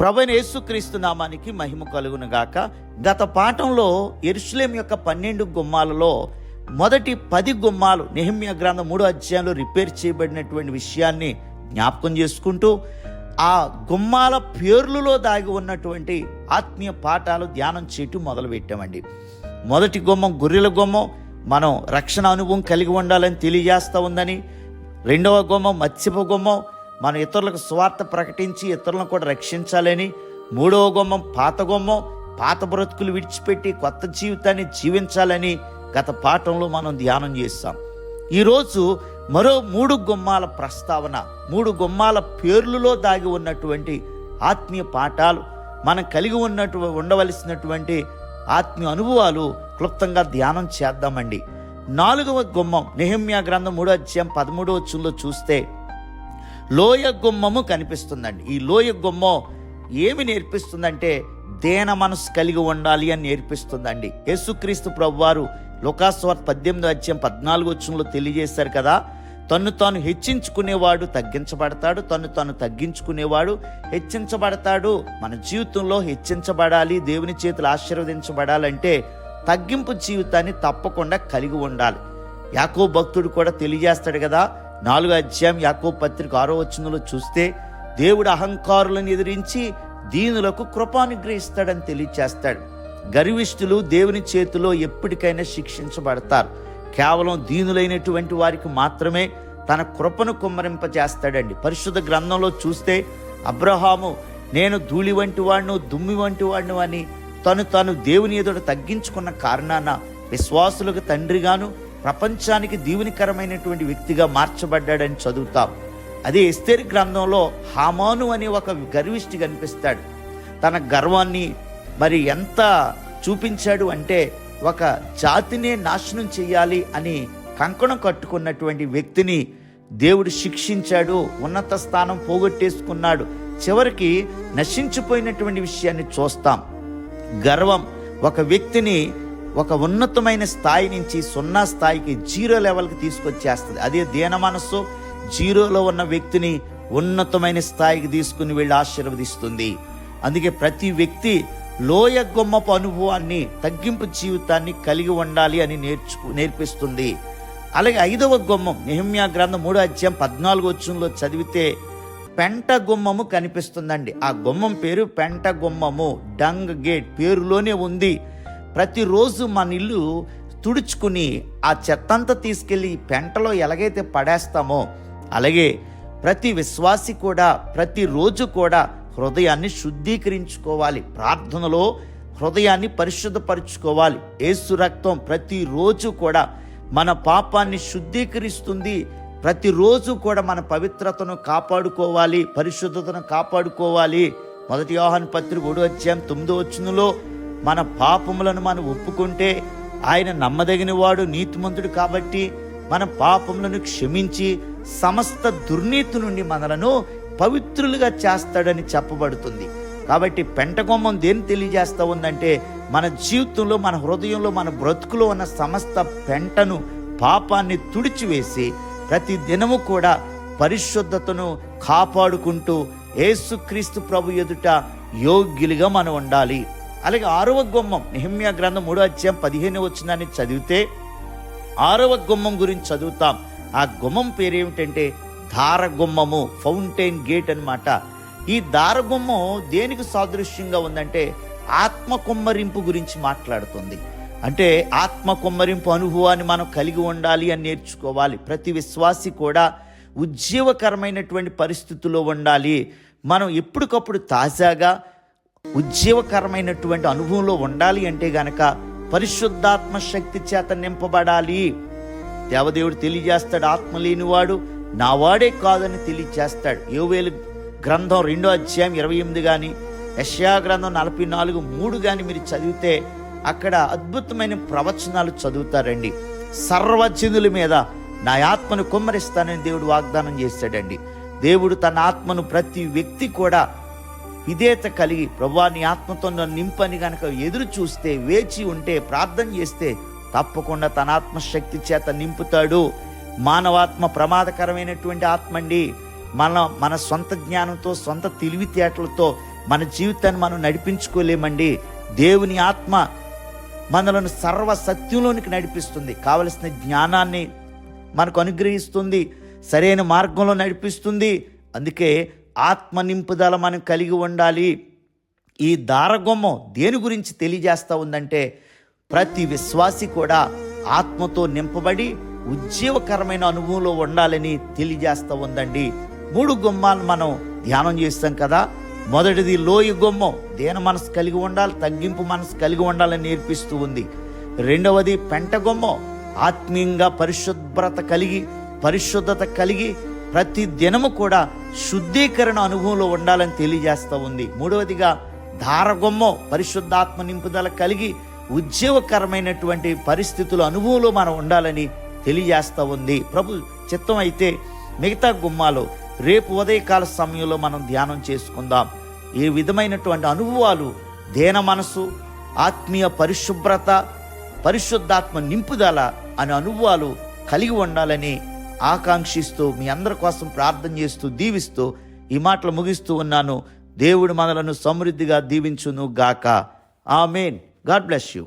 ప్రభుని యేసుక్రీస్తు నామానికి మహిమ కలుగును గాక గత పాఠంలో ఎరుసలేం యొక్క పన్నెండు గుమ్మాలలో మొదటి పది గుమ్మాలు నెహిమ్య గ్రంథం మూడో అధ్యాయంలో రిపేర్ చేయబడినటువంటి విషయాన్ని జ్ఞాపకం చేసుకుంటూ ఆ గుమ్మాల పేర్లులో దాగి ఉన్నటువంటి ఆత్మీయ పాఠాలు ధ్యానం చేయటం మొదలుపెట్టామండి. మొదటి గుమ్మం గొర్రెల గుమ్మం మనం రక్షణ అనుభవం కలిగి ఉండాలని తెలియజేస్తూ ఉందని. రెండవ గుమ్మం మత్స్యపు గుమ్మం మనం ఇతరులకు స్వార్థ ప్రకటించి ఇతరులను కూడా రక్షించాలని మూడవ గుమ్మం పాత గుమ్మం పాత బ్రతుకులు విడిచిపెట్టి కొత్త జీవితాన్ని జీవించాలని గత పాఠంలో మనం ధ్యానం చేస్తాం ఈరోజు మరో మూడు గుమ్మాల ప్రస్తావన మూడు గుమ్మాల పేర్లులో దాగి ఉన్నటువంటి ఆత్మీయ పాఠాలు మనం కలిగి ఉన్నట్టు ఉండవలసినటువంటి ఆత్మీయ అనుభవాలు క్లుప్తంగా ధ్యానం చేద్దామండి. నాలుగవ గుమ్మం నెహమ్యా గ్రంథం మూడో అధ్యాయం పదమూడవ వచ్చంలో చూస్తే లోయ గుమ్మము కనిపిస్తుందండి. ఈ లోయ గుమ్మం ఏమి నేర్పిస్తుందంటే దేన మనసు కలిగి ఉండాలి అని నేర్పిస్తుందండి. యేసుక్రీస్తు ప్రభువారు లోకాస్వార్త పద్దెనిమిది అధ్యాయం పద్నాలుగు వచ్చంలో తెలియజేశారు కదా తను తాను హెచ్చించుకునేవాడు తగ్గించబడతాడు తను తాను తగ్గించుకునేవాడు హెచ్చించబడతాడు. మన జీవితంలో హెచ్చించబడాలి దేవుని చేతులు ఆశీర్వదించబడాలంటే తగ్గింపు జీవితాన్ని తప్పకుండా కలిగి ఉండాలి. యాకో భక్తుడు కూడా తెలియజేస్తాడు కదా నాలుగో అధ్యాయం యాకో పత్రిక ఆరో వచనంలో చూస్తే దేవుడు అహంకారులను ఎదిరించి దీనులకు కృపానుగ్రహిస్తాడని తెలియచేస్తాడు. గర్విష్ఠులు దేవుని చేతిలో ఎప్పటికైనా శిక్షించబడతారు. కేవలం దీనులైనటువంటి వారికి మాత్రమే తన కృపను కుమ్మరింపజేస్తాడండి. పరిశుద్ధ గ్రంథంలో చూస్తే అబ్రహాము నేను ధూళి వంటి వాడును దుమ్మి వంటి వాడును అని తను తాను దేవుని ఎదుట తగ్గించుకున్న కారణాన విశ్వాసులకు తండ్రిగాను ప్రపంచానికి దీవునికరమైనటువంటి వ్యక్తిగా మార్చబడ్డాడని చదువుతాం. అదే ఎస్తేరి గ్రంథంలో హామాను అనే ఒక గర్విష్టి కనిపిస్తాడు. తన గర్వాన్ని మరి ఎంత చూపించాడు అంటే ఒక జాతినే నాశనం చేయాలి అని కంకణం కట్టుకున్నటువంటి వ్యక్తిని దేవుడు శిక్షించాడు ఉన్నత స్థానం పోగొట్టేసుకున్నాడు. చివరికి నశించిపోయినటువంటి విషయాన్ని చూస్తాం. గర్వం ఒక వ్యక్తిని ఒక ఉన్నతమైన స్థాయి నుంచి సున్నా స్థాయికి జీరో లెవెల్కి తీసుకొచ్చేస్తుంది. అదే దీన మనస్సు జీరోలో ఉన్న వ్యక్తిని ఉన్నతమైన స్థాయికి తీసుకుని వెళ్ళి ఆశీర్వదిస్తుంది. అందుకే ప్రతి వ్యక్తి లోయ గొమ్మపు అనుభవాన్ని తగ్గింపు జీవితాన్ని కలిగి ఉండాలి అని నేర్చుకు నేర్పిస్తుంది. అలాగే ఐదవ గుమ్మం నిహమ్యా గ్రంథం మూడో అధ్యాయం పద్నాలుగు వచ్చంలో చదివితే పెంట గుమ్మము కనిపిస్తుందండి. ఆ గుమ్మం పేరు పెంట గుమ్మము. డంగ్ గేట్ పేరులోనే ఉంది. ప్రతిరోజు మన ఇల్లు తుడుచుకుని ఆ చెత్తంతా తీసుకెళ్ళి పెంటలో ఎలాగైతే పడేస్తామో అలాగే ప్రతి విశ్వాసి కూడా ప్రతిరోజు కూడా హృదయాన్ని శుద్ధీకరించుకోవాలి. ప్రార్థనలో హృదయాన్ని పరిశుద్ధపరచుకోవాలి. ఏసు రక్తం ప్రతిరోజు కూడా మన పాపాన్ని శుద్ధీకరిస్తుంది. ప్రతిరోజు కూడా మన పవిత్రతను కాపాడుకోవాలి పరిశుద్ధతను కాపాడుకోవాలి. మొదటి యోహాన్ పత్రిక ఒకటో వచ్చాం తొమ్మిదో వచ్చినలో మన పాపములను మనం ఒప్పుకుంటే ఆయన నమ్మదగిన వాడు నీతిమంతుడు కాబట్టి మన పాపములను క్షమించి సమస్త దుర్నీతి నుండి మనలను పవిత్రులుగా చేస్తాడని చెప్పబడుతుంది. కాబట్టి పెంటకొమ్మం దేని తెలియజేస్తూ ఉందంటే మన జీవితంలో మన హృదయంలో మన బ్రతుకులో ఉన్న సమస్త పెంటను పాపాన్ని తుడిచివేసి ప్రతి దినము కూడా పరిశుద్ధతను కాపాడుకుంటూ యేసుక్రీస్తు ప్రభు ఎదుట యోగ్యులుగా మనం ఉండాలి. అలాగే ఆరవ గుమ్మం నిహిమ్య గ్రంథం మూడో అధ్యాయం పదిహేను వచ్చిందని చదివితే ఆరవ గుమ్మం గురించి చదువుతాం. ఆ గుమ్మం పేరేమిటంటే దారగుమ్మము ఫౌంటైన్ గేట్ అన్నమాట. ఈ దారగుమ్మం దేనికి సాదృశ్యంగా ఉందంటే ఆత్మ కుమ్మరింపు గురించి మాట్లాడుతుంది. అంటే ఆత్మ కుమ్మరింపు అనుభవాన్ని మనం కలిగి ఉండాలి అని నేర్చుకోవాలి. ప్రతి విశ్వాసి కూడా ఉజ్జీవకరమైనటువంటి పరిస్థితుల్లో ఉండాలి. మనం ఎప్పటికప్పుడు తాజాగా ఉజ్జీవకరమైనటువంటి అనుభవంలో ఉండాలి అంటే గనక పరిశుద్ధాత్మ శక్తి చేత నింపబడాలి. దేవదేవుడు తెలియజేస్తాడు ఆత్మ లేనివాడు నా వాడే కాదని తెలియజేస్తాడు. యోవేలు గ్రంథం రెండో అధ్యాయం ఇరవై ఎనిమిది కానీ యష్యా గ్రంథం నలభై నాలుగు మూడు కానీ మీరు చదివితే అక్కడ అద్భుతమైన ప్రవచనాలు చదువుతారండి. సర్వజనుల మీద నా ఆత్మను కుమ్మరిస్తానని దేవుడు వాగ్దానం చేశాడండి దేవుడు తన ఆత్మను ప్రతి వ్యక్తి కూడా విధేయత కలిగి ప్రభా నీ ఆత్మతో నన్ను నింపని గనక ఎదురు చూస్తే వేచి ఉంటే ప్రార్థన చేస్తే తప్పకుండా తన ఆత్మశక్తి చేత నింపుతాడు. మానవాత్మ ప్రమాదకరమైనటువంటి ఆత్మ అండి మన మన సొంత జ్ఞానంతో సొంత తెలివితేటలతో మన జీవితాన్ని మనం నడిపించుకోలేమండి. దేవుని ఆత్మ మనలను సర్వ సత్యంలోనికి నడిపిస్తుంది. కావలసిన జ్ఞానాన్ని మనకు అనుగ్రహిస్తుంది. సరైన మార్గంలో నడిపిస్తుంది. అందుకే ఆత్మ నింపుదల మనం కలిగి ఉండాలి. ఈ దారగొమ్మం దేని గురించి తెలియజేస్తూ ఉందంటే ప్రతి విశ్వాసి కూడా ఆత్మతో నింపబడి ఉజ్జీవకరమైన అనుభవంలో ఉండాలని తెలియజేస్తూ ఉందండి. మూడు గుమ్మాలు మనం ధ్యానం చేస్తాం కదా మొదటిది లోయ గుమ్మం దేన మనసు కలిగి ఉండాలి తగ్గింపు మనసు కలిగి ఉండాలని నేర్పిస్తూ ఉంది. రెండవది పెంట గుమ్మం ఆత్మీయంగా పరిశుభ్రత కలిగి పరిశుద్ధత కలిగి ప్రతి దినము కూడా శుద్ధీకరణ అనుభవంలో ఉండాలని తెలియజేస్తూ ఉంది. మూడవదిగా ధారగొమ్మం పరిశుద్ధాత్మ నింపుదల కలిగి ఉద్యోగకరమైనటువంటి పరిస్థితుల అనుభవంలో మనం ఉండాలని తెలియజేస్తూ ఉంది. ప్రభు చిత్తం అయితే మిగతా గుమ్మాలు రేపు ఉదయకాల సమయంలో మనం ధ్యానం చేసుకుందాం. ఈ విధమైనటువంటి అనుభవాలు దేన మనసు ఆత్మీయ పరిశుభ్రత పరిశుద్ధాత్మ నింపుదల అనే అనుభవాలు కలిగి ఉండాలని ఆకాంక్షిస్తూ మీ అందరి కోసం ప్రార్థన చేస్తూ దీవిస్తూ ఈ మాటలు ముగిస్తూ ఉన్నాను. దేవుడు మనలను సమృద్ధిగా దీవించును గాక ఆమెన్. God bless you.